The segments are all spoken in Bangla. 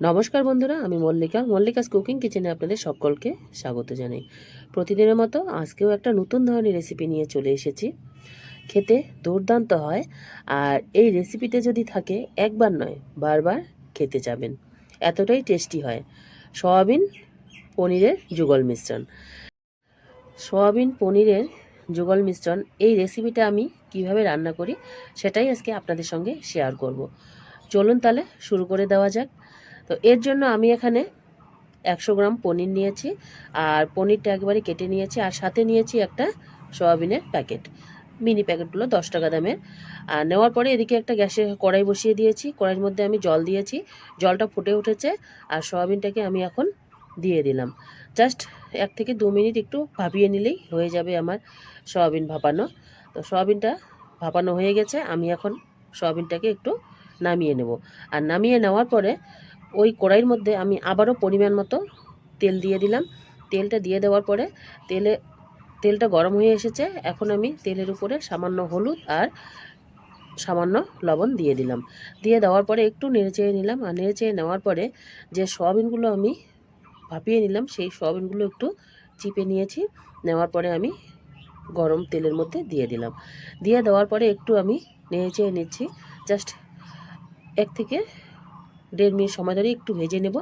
নমস্কার বন্ধুরা, আমি মল্লিকা। মল্লিকাস কুকিং কিচেনে আপনাদের সকলকে স্বাগত জানাই। প্রতিদিনের মতো আজকেও একটা নতুন ধরনের রেসিপি নিয়ে চলে এসেছি। খেতে দুর্দান্ত হয় আর এই রেসিপিতে যদি থাকে, একবার নয়, বারবার খেতে যাবেন। এতটাই টেস্টি হয়। সয়াবিন পনিরের যুগল মিশ্রণ। সয়াবিন পনিরের যুগল মিশ্রণ, এই রেসিপিটা আমি কীভাবে রান্না করি, সেটাই আজকে আপনাদের সঙ্গে শেয়ার করব। চলুন তাহলে শুরু করে দেওয়া যাক। তো এর জন্য আমি এখানে একশো গ্রাম পনির নিয়েছি, আর পনিরটা একবারে কেটে নিয়েছি, আর সাথে নিয়েছি একটা সয়াবিনের প্যাকেট। মিনি প্যাকেটগুলো দশ টাকা দামের। আর নেওয়ার পরে এদিকে একটা গ্যাসে কড়াই বসিয়ে দিয়েছি, কড়াইয়ের মধ্যে আমি জল দিয়েছি, জলটা ফুটে উঠেছে, আর সয়াবিনটাকে আমি এখন দিয়ে দিলাম। জাস্ট এক থেকে দু মিনিট একটু ভাপিয়ে নিলেই হয়ে যাবে আমার সয়াবিন ভাপানো। তো সয়াবিনটা ভাপানো হয়ে গেছে, আমি এখন সয়াবিনটাকে একটু নামিয়ে নেব। আর নামিয়ে নেওয়ার পরে ওই কড়াইয়ের মধ্যে আমি আবারও পরিমাণ মতো তেল দিয়ে দিলাম। তেলটা দিয়ে দেওয়ার পরে তেলে, তেলটা গরম হয়ে এসেছে। এখন আমি তেলের উপরে সামান্য হলুদ আর সামান্য লবণ দিয়ে দিলাম। দিয়ে দেওয়ার পরে একটু নেড়েচেড়ে নিলাম। আর নেড়েচেড়ে নেওয়ার পরে যে সয়াবিনগুলো আমি ভাপিয়ে নিলাম, সেই সয়াবিনগুলো একটু চিপে নিয়েছি। নেওয়ার পরে আমি গরম তেলের মধ্যে দিয়ে দিলাম। দিয়ে দেওয়ার পরে একটু আমি নেড়েচেড়ে নিচ্ছি। জাস্ট এক থেকে দেড় মিনিট সময় ধরে একটু ভেজে নেব।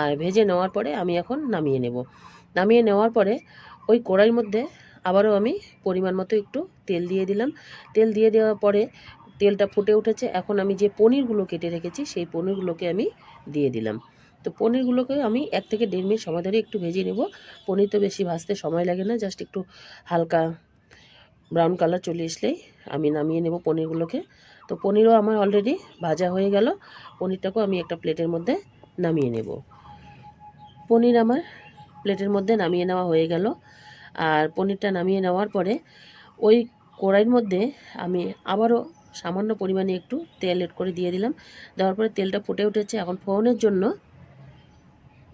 আর ভেজে নেওয়ার পরে আমি এখন নামিয়ে নেব। নামিয়ে নেওয়ার পরে ওই কড়াইয়ের মধ্যে আবারও আমি পরিমাণ মতো একটু তেল দিয়ে দিলাম। তেল দিয়ে দেওয়ার পরে তেলটা ফুটে উঠেছে। এখন আমি যে পনিরগুলো কেটে রেখেছি, সেই পনিরগুলোকে আমি দিয়ে দিলাম। তো পনিরগুলোকে আমি এক থেকে দেড় মিনিট সময় ধরে একটু ভেজে নেব। পনির তো বেশি ভাজতে সময় লাগে না, জাস্ট একটু হালকা ব্রাউন কালার চলে আসলেই আমি নামিয়ে নেব পনিরগুলোকে। তো পনিরও আমার অলরেডি ভাজা হয়ে গেল। পনিরটাকেও আমি একটা প্লেটের মধ্যে নামিয়ে নেব। পনির আমার প্লেটের মধ্যে নামিয়ে নেওয়া হয়ে গেল। আর পনিরটা নামিয়ে নেওয়ার পরে ওই কড়াইয়ের মধ্যে আমি আবারও সামান্য পরিমাণে একটু তেল এড করে দিয়ে দিলাম। দেওয়ার পরে তেলটা ফুটে উঠেছে। এখন ফোড়নের জন্য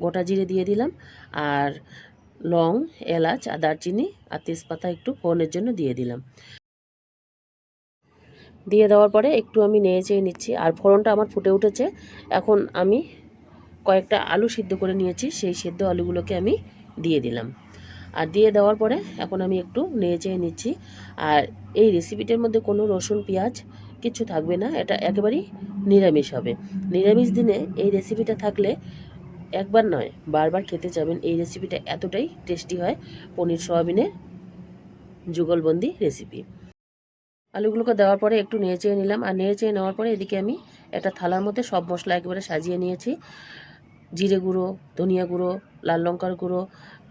গোটা জিরে দিয়ে দিলাম। আর লং, এলাচ আর দারচিনি আর তেজপাতা একটু ফোড়নের জন্য দিয়ে দিলাম। দিয়ে দেওয়ার পরে একটু আমি নেড়ে চেয়ে নিচ্ছি আর ফোড়নটা আমার ফুটে উঠেছে। এখন আমি কয়েকটা আলু সিদ্ধ করে নিয়েছি, সেই সিদ্ধ আলুগুলোকে আমি দিয়ে দিলাম। আর দিয়ে দেওয়ার পরে এখন আমি একটু নেড়ে চেয়ে নিচ্ছি। আর এই রেসিপিটার মধ্যে কোনো রসুন, পেঁয়াজ কিছু থাকবে না, এটা একেবারেই নিরামিষ হবে। নিরামিষ দিনে এই রেসিপিটা থাকলে একবার নয়, বারবার খেতে যাবেন। এই রেসিপিটা এতটাই টেস্টি হয়, পনির সয়াবিনের যুগলবন্দি রেসিপি আলুগুলোকে দেওয়ার পরে একটু নেড়ে চেয়ে নিলাম। আর নেড়ে চেয়ে নেওয়ার পরে এদিকে আমি একটা থালার মধ্যে সব মশলা একেবারে সাজিয়ে নিয়েছি। জিরে গুঁড়ো, ধনিয়া গুঁড়ো, লাল লঙ্কার গুঁড়ো,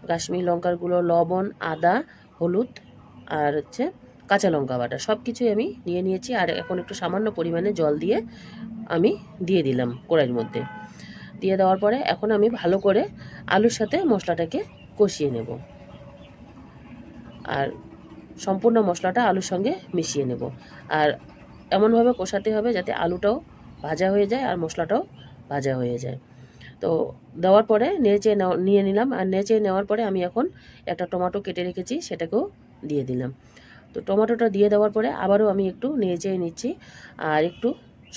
কাশ্মীর লঙ্কার গুঁড়ো, লবণ, আদা, হলুদ আর হচ্ছে কাঁচা লঙ্কা বাটা। সব কিছুই আমি নিয়ে নিয়েছি। আর এখন একটু সামান্য পরিমাণে জল দিয়ে আমি দিয়ে দিলাম কড়াইয়ের মধ্যে। দিয়ে দেওয়ার পরে এখন আমি ভালো করে আলুর সাথে মশলাটাকে কষিয়ে নেব। আর সম্পূর্ণ মশলাটা আলুর সঙ্গে মিশিয়ে নেব। আর এমনভাবে কষাতে হবে যাতে আলুটাও ভাজা হয়ে যায় আর মশলাটাও ভাজা হয়ে যায়। তো দেওয়ার পরে নেড়ে নিয়ে নিলাম। আর নেড়ে নেওয়ার পরে আমি এখন একটা টমেটো কেটে রেখেছি, সেটাকেও দিয়ে দিলাম। তো টমেটোটা দিয়ে দেওয়ার পরে আবারও আমি একটু নেড়ে চেয়ে নিচ্ছি। আর একটু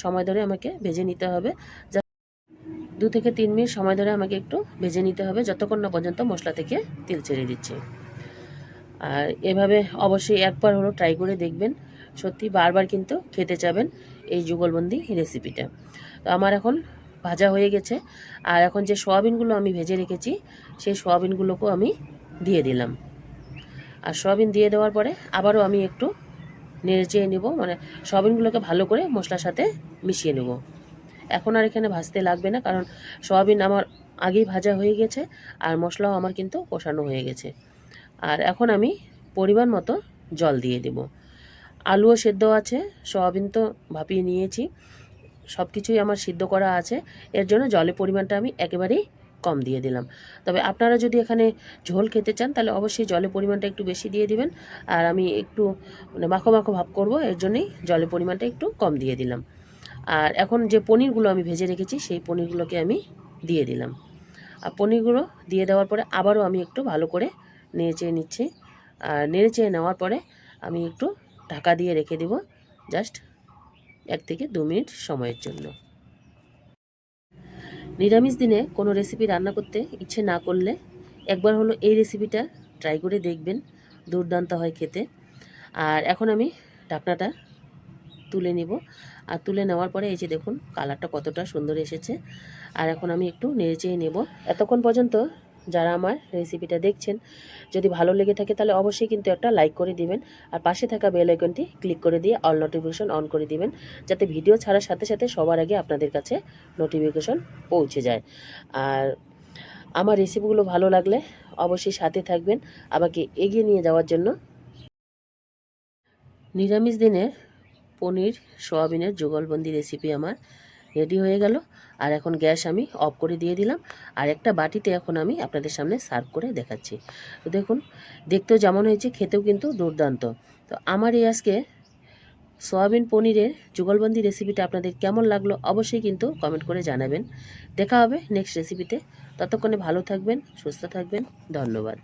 সময় ধরে আমাকে ভেজে নিতে হবে। দু থেকে তিন মিনিট সময় ধরে আমাকে একটু ভেজে নিতে হবে। যতক্ষণ না পর্যন্ত মশলা থেকে তেল ছেড়ে দিচ্ছে। আর এভাবে অবশ্যই একবার হলো ট্রাই করে দেখবেন। সত্যি বারবার কিন্তু খেতে চাবেন এই যুগলবন্দি রেসিপিটা তো আমার এখন ভাজা হয়ে গেছে। আর এখন যে সোয়াবিনগুলো আমি ভেজে রেখেছি, সেই সোয়াবিনগুলোকেও আমি দিয়ে দিলাম। আর সোয়াবিন দিয়ে দেওয়ার পরে আবারও আমি একটু নেড়ে চেয়ে নেব। মানে সোয়াবিনগুলোকে ভালো করে মশলার সাথে মিশিয়ে নেব। এখন আর এখানে ভাজতে লাগবে না, কারণ সোয়াবিন আমার আগেই ভাজা হয়ে গেছে আর মশলাও আমার কিন্তু কষানো হয়ে গেছে। আর এখন আমি পরিমাণ মতো জল দিয়ে দেব। আলুও সেদ্ধ আছে, সয়াবিন তো ভাপিয়ে নিয়েছি সব কিছুই আমার সিদ্ধ করা আছে, এর জন্য জলের পরিমাণটা আমি একেবারেই কম দিয়ে দিলাম। তবে আপনারা যদি এখানে ঝোল খেতে চান, তাহলে অবশ্যই জলের পরিমাণটা একটু বেশি দিয়ে দিবেন, আর আমি একটু মানে মাখো মাখো ভাব করব, এর জন্যই জলের পরিমাণটা একটু কম দিয়ে দিলাম। আর এখন যে পনিরগুলো আমি ভেজে রেখেছি, সেই পনিরগুলোকে আমি দিয়ে দিলাম। আর পনিরগুলো দিয়ে দেওয়ার পরে আবারও আমি একটু ভালো করে নেড়ে চেয়ে নিচ্ছি। আর নেড়ে চেয়ে নেওয়ার পরে আমি একটু ঢাকা দিয়ে রেখে দেব জাস্ট এক থেকে দু মিনিট সময়ের জন্য। নিরামিষ দিনে কোনো রেসিপি রান্না করতে ইচ্ছে না করলে একবার হলো এই রেসিপিটা ট্রাই করে দেখবেন। দুর্দান্ত হয় খেতে। আর এখন আমি ঢাকনাটা তুলে নিব। আর তুলে নেওয়ার পরে এই যে দেখুন, কালারটা কতটা সুন্দর এসেছে। আর এখন আমি একটু নেড়েচেয়ে নেব। এতক্ষণ পর্যন্ত যারা আমার রেসিপিটা দেখছেন, যদি ভালো লেগে থাকে তাহলে অবশ্যই কিন্তু একটা লাইক করে দিবেন। আর পাশে থাকা বেল আইকনটি ক্লিক করে দিয়ে অল নোটিফিকেশন অন করে দিবেন, যাতে ভিডিও ছাড়ার সাথে সাথে সবার আগে আপনাদের কাছে নোটিফিকেশন পৌঁছে যায়। আর আমার রেসিপিগুলো ভালো লাগলে অবশ্যই সাথে থাকবেন। আমাকে এগিয়ে নিয়ে যাওয়ার জন্য নিরামিষ দিনে পনির, সোয়াবিনের যুগলবন্দি রেসিপি আমার রেডি হয়ে গেল। আর এখন গ্যাস আমি অফ করে দিয়ে দিলাম। আর একটা বাটিতে এখন আমি আপনাদের সামনে সার্ভ করে দেখাচ্ছি। তো দেখুন, দেখতেও যেমন হয়েছে, খেতেও কিন্তু দুর্দান্ত। তো আমার এই আজকে সোয়াবিন পনিরের যুগলবন্দি রেসিপিটা আপনাদের কেমন লাগল অবশ্যই কিন্তু কমেন্ট করে জানাবেন। দেখা হবে নেক্সট রেসিপিতে ততক্ষণে ভালো থাকবেন, সুস্থ থাকবেন। ধন্যবাদ।